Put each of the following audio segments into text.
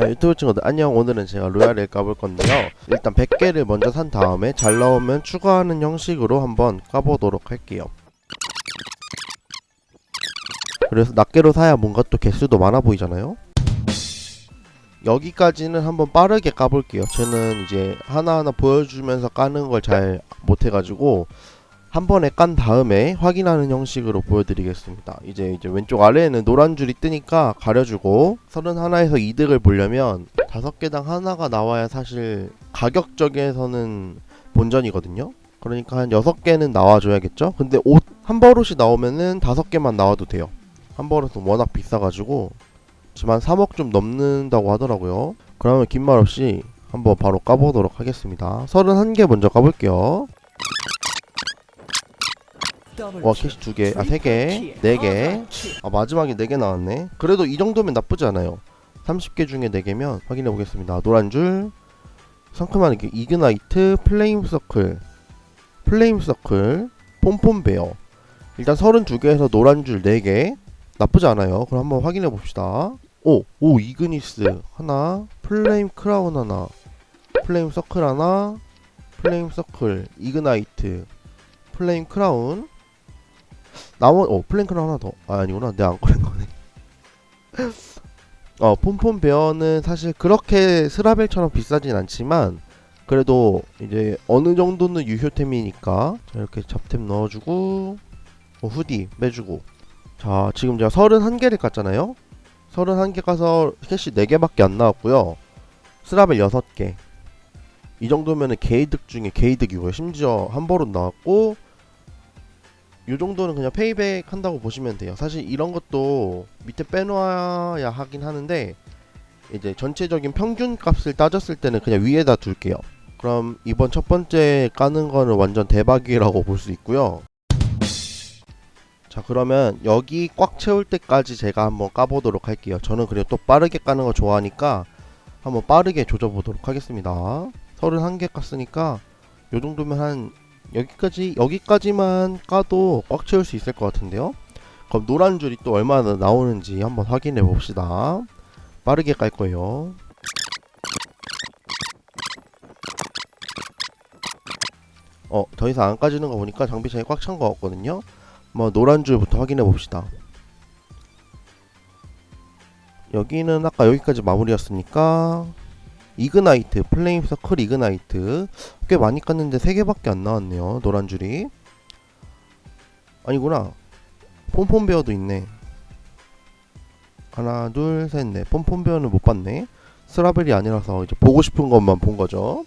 야, 유튜브 친구들 안녕. 오늘은 제가 로얄을 까볼 건데요. 일단 100개를 먼저 산 다음에 잘 나오면 추가하는 형식으로 한번 까보도록 할게요. 그래서 낱개로 사야 뭔가 또 개수도 많아 보이잖아요? 여기까지는 한번 빠르게 까볼게요. 저는 이제 하나하나 보여주면서 까는 걸 잘 못해가지고 한 번에 깐 다음에 확인하는 형식으로 보여드리겠습니다. 이제 이제 왼쪽 아래에는 노란 줄이 뜨니까 가려주고 31에서 이득을 보려면 다섯 개당 하나가 나와야 사실 가격적에서는 본전이거든요. 그러니까 한 여섯 개는 나와줘야겠죠. 근데 옷 한 버릇이 나오면은 다섯 개만 나와도 돼요. 한 버릇은 워낙 비싸가지고 지만 3억 좀 넘는다고 하더라고요. 그러면 긴 말 없이 한번 바로 까보도록 하겠습니다. 31개 먼저 까볼게요. 와 캐시 두 개, 아 세 개, 네 개. 아 마지막에 네 개 나왔네. 그래도 이 정도면 나쁘지 않아요. 30개 중에 4개면 확인해 보겠습니다. 노란 줄, 상큼한 이게 이그나이트, 플레임 서클, 플레임 서클, 폼폼 베어. 일단 32개에서 노란 줄 4개. 나쁘지 않아요. 그럼 한번 확인해 봅시다. 오, 오 이그니스 하나, 플레임 크라운 하나, 플레임 서클 하나, 플레임 서클, 이그나이트, 플레임 크라운. 나머 어 플랭크는 하나 더. 아, 아니구나. 내가 안 꺼낸 거네. 어 폼폼 베어는 사실 그렇게 스라벨처럼 비싸진 않지만 그래도 이제 어느 정도는 유효템이니까 자 이렇게 잡템 넣어주고 어, 후디 빼주고. 자 지금 제가 31개를 깠잖아요? 31개 가서 캐시 4개밖에 안 나왔고요. 스라벨 6개. 이 정도면은 개이득 중에 개이득이고요. 심지어 한 버릇 나왔고 요 정도는 그냥 페이백 한다고 보시면 돼요. 사실 이런 것도 밑에 빼놓아야 하긴 하는데 이제 전체적인 평균 값을 따졌을 때는 그냥 위에다 둘게요. 그럼 이번 첫 번째 까는 거는 완전 대박이라고 볼 수 있고요. 자 그러면 여기 꽉 채울 때까지 제가 한번 까보도록 할게요. 저는 그리고 또 빠르게 까는 거 좋아하니까 한번 빠르게 조져보도록 하겠습니다. 31개 깠으니까 요 정도면 한 여기까지 여기까지만 까도 꽉 채울 수 있을 것 같은데요. 그럼 노란 줄이 또 얼마나 나오는지 한번 확인해 봅시다. 빠르게 깔 거예요. 어, 더 이상 안 까지는 거 보니까 장비창이 꽉찬거 같거든요. 뭐 노란 줄부터 확인해 봅시다. 여기는 아까 여기까지 마무리였으니까 이그나이트, 플레임 서클 이그나이트 꽤 많이 깠는데 3개밖에 안 나왔네요. 노란 줄이. 아니구나. 폼폼베어도 있네. 하나, 둘, 셋, 넷. 폼폼베어는 못 봤네. 스라벨이 아니라서 이제 보고 싶은 것만 본 거죠.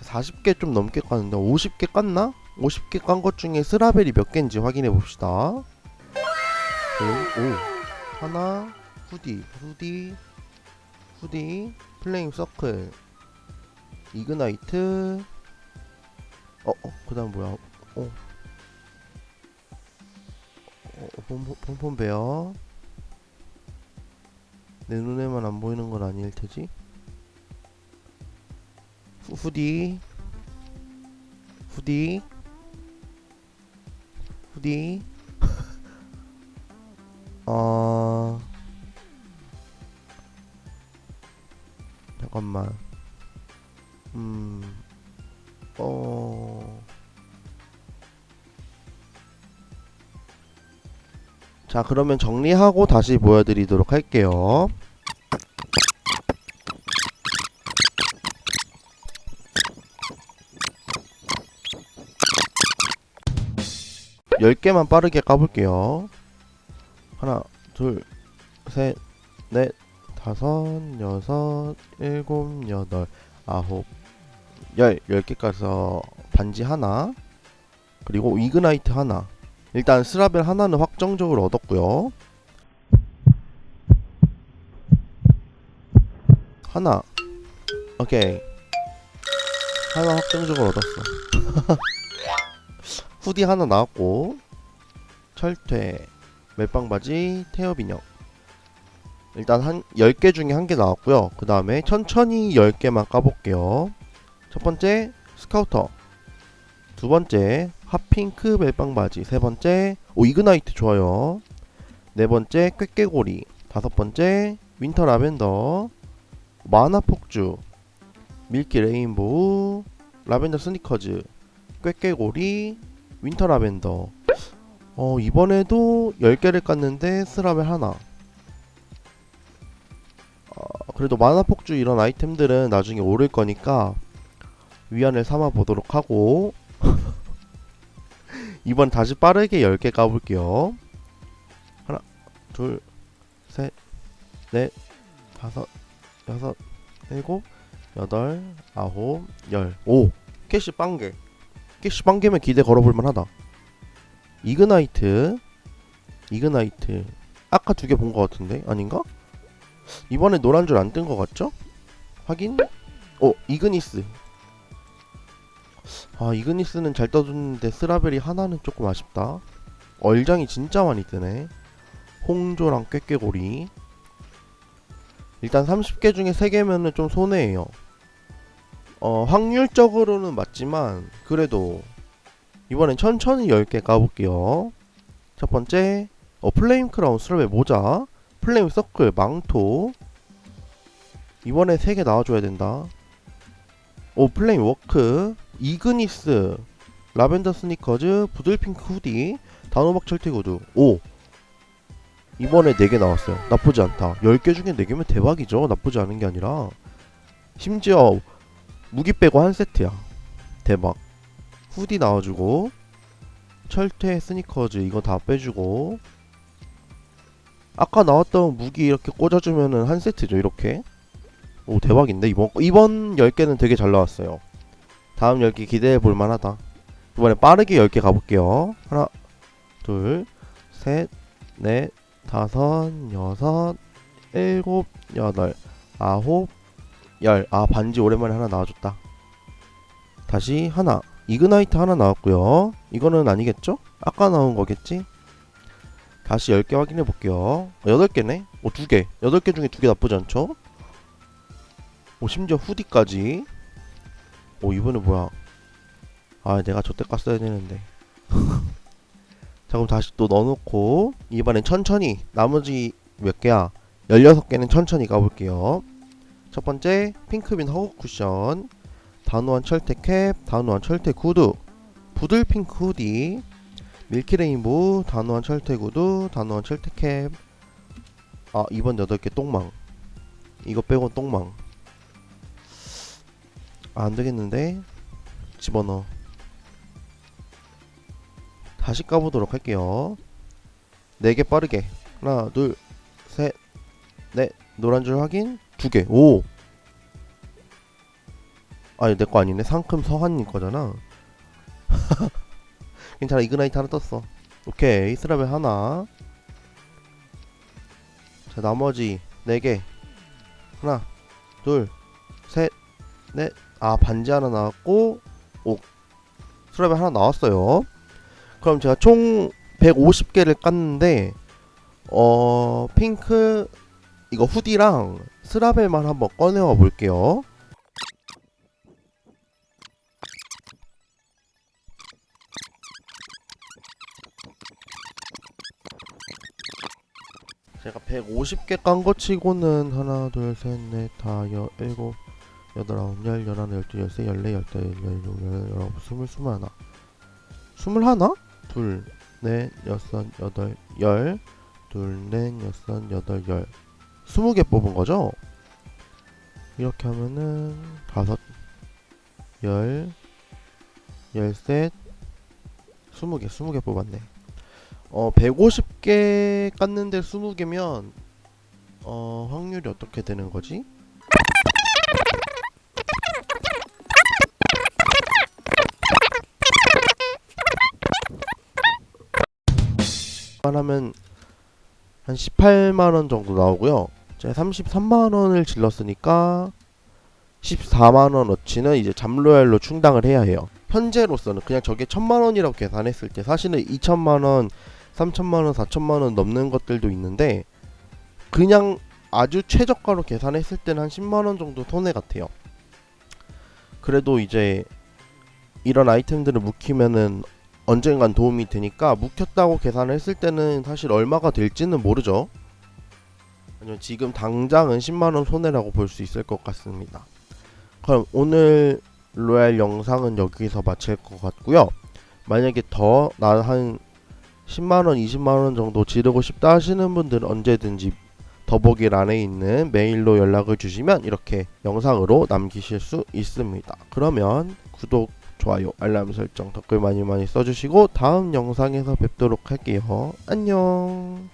40개 좀 넘게 깠는데 50개 깠나? 50개 깐 것 중에 스라벨이 몇 개인지 확인해 봅시다. 오, 오. 하나, 후디, 후디, 후디, 플레임 서클, 이그나이트, 어, 어, 그 다음 뭐야, 어, 어, 어 폼폼, 폼폼 베어. 내 눈에만 안 보이는 건 아닐 테지? 후, 후디, 후디, 후디, 어, 잠깐만. 음, 어. 자, 그러면 정리하고 다시 보여드리도록 할게요. 열 개만 빠르게 까볼게요. 하나, 둘, 셋, 넷, 다섯, 여섯, 일곱, 여덟, 아홉, 열, 열 개 까서 반지 하나, 그리고 이그나이트 하나. 일단 스라벨 하나는 확정적으로 얻었고요. 하나, 오케이. 하나 확정적으로 얻었어. 후디 하나 나왔고, 철퇴, 멜빵 바지, 태엽 인형. 일단 한 10개 중에 한 개 나왔고요. 그 다음에 천천히 10개만 까볼게요. 첫 번째 스카우터 두 번째 핫핑크 멜빵 바지 세 번째 오 이그나이트 좋아요. 네 번째 꾀꾀고리 다섯 번째 윈터 라벤더 마나 폭주, 밀키 레인보우, 라벤더 스니커즈, 꾀꾀고리, 윈터 라벤더. 어, 이번에도 10개를 깠는데 스라벨 하나. 어, 그래도 마나 폭주 이런 아이템들은 나중에 오를 거니까 위안을 삼아 보도록 하고 이번 다시 빠르게 10개 까볼게요. 하나, 둘, 셋, 넷, 다섯, 여섯, 일곱, 여덟, 아홉, 열. 오! 캐시 빵개. 캐시 빵개면 기대 걸어볼만 하다. 이그나이트. 이그나이트. 아까 두 개 본 것 같은데? 아닌가? 이번에 노란 줄 안 뜬 것 같죠? 확인? 어, 이그니스. 아, 이그니스는 잘 떠줬는데 스라벨이 하나는 조금 아쉽다. 얼장이 진짜 많이 뜨네. 홍조랑 꾀꾀고리. 일단 30개 중에 3개면은 좀 손해예요. 어, 확률적으로는 맞지만 그래도 이번엔 천천히 10개 까볼게요. 첫 번째, 어, 플레임 크라운 스럽의 모자, 플레임 서클 망토. 이번에 3개 나와줘야 된다. 오, 플레임 워크, 이그니스, 라벤더 스니커즈, 부들핑크 후디, 단호박 철퇴 구두. 오! 이번에 4개 나왔어요. 나쁘지 않다. 10개 중에 4개면 대박이죠. 나쁘지 않은 게 아니라. 심지어 무기 빼고 한 세트야. 대박. 후디 나와주고 철퇴 스니커즈 이거 다 빼주고 아까 나왔던 무기 이렇게 꽂아주면은 한 세트죠 이렇게? 오 대박인데 이번 거- 이번 10개는 되게 잘 나왔어요. 다음 10개 기대해 볼 만하다. 이번에 빠르게 10개 가볼게요. 하나 둘셋넷 다섯 여섯 일곱 여덟 아홉 열. 아 반지 오랜만에 하나 나와줬다. 다시 하나. 이그나이트 하나 나왔고요. 이거는 아니겠죠? 아까 나온 거겠지? 다시 10개 확인해 볼게요. 8개네? 오 2개. 8개 중에 2개 나쁘지 않죠? 오 심지어 후디까지. 오 이번에 뭐야? 아 내가 저때 깠어야 되는데. 자 그럼 다시 또 넣어놓고 이번엔 천천히 나머지 몇 개야? 16개는 천천히 가볼게요. 첫 번째 핑크빈 허브 쿠션. 단호한 철퇴 캡 단호한 철퇴 구두. 부들핑크 후디 밀키레인보우 단호한 철퇴 구두 단호한 철퇴 캡. 아 이번 8개 똥망. 이거 빼고 똥망. 아, 안되겠는데? 집어넣어. 다시 까보도록 할게요. 4개 빠르게. 하나 둘셋넷. 노란 줄 확인. 2개. 오! 아니 내 거 아니네. 상큼 서한님 거잖아 괜찮아. 이그나이트 하나 떴어. 오케이. 스라벨 하나. 자 나머지 4개. 하나 둘셋넷아 반지 하나 나왔고 오 스라벨 하나 나왔어요. 그럼 제가 총 150개를 깠는데 어 핑크 이거 후디랑 스라벨만 한번 꺼내와 볼게요 제가 150개 깐 거 치고는 하나 둘셋넷다 여 일곱 여덟 아홉 열 열하나 열두 열세 열네 열다 열여덟 열아홉 스물 스물하나 스물하나 둘넷 여섯 여덟 열 둘넷 여섯 여덟 열 스무 개 뽑은 거죠? 이렇게 하면은 다섯 열 열셋 스무 개 스무 개 뽑았네. 어 150개 깠는데 20개면 어 확률이 어떻게 되는 거지? 하면 한 18만 원 정도 나오고요. 제가 33만 원을 질렀으니까 14만 원어치는 이제 잠로얄로 충당을 해야 해요. 현재로서는 그냥 저게 천만 원이라고 계산했을 때 사실은 2천만 원, 3천만 원, 4천만 원 넘는 것들도 있는데 그냥 아주 최저가로 계산했을 때는 한 10만 원 정도 손해 같아요. 그래도 이제 이런 아이템들을 묵히면은 언젠간 도움이 되니까 묵혔다고 계산을 했을 때는 사실 얼마가 될지는 모르죠. 아니면 지금 당장은 10만원 손해라고 볼 수 있을 것 같습니다. 그럼 오늘 로얄 영상은 여기서 마칠 것 같고요. 만약에 더난한 10만원, 20만원 정도 지르고 싶다 하시는 분들은 언제든지 더보기란에 있는 메일로 연락을 주시면 이렇게 영상으로 남기실 수 있습니다. 그러면 구독, 좋아요, 알람 설정, 댓글 많이 많이 써주시고 다음 영상에서 뵙도록 할게요. 안녕.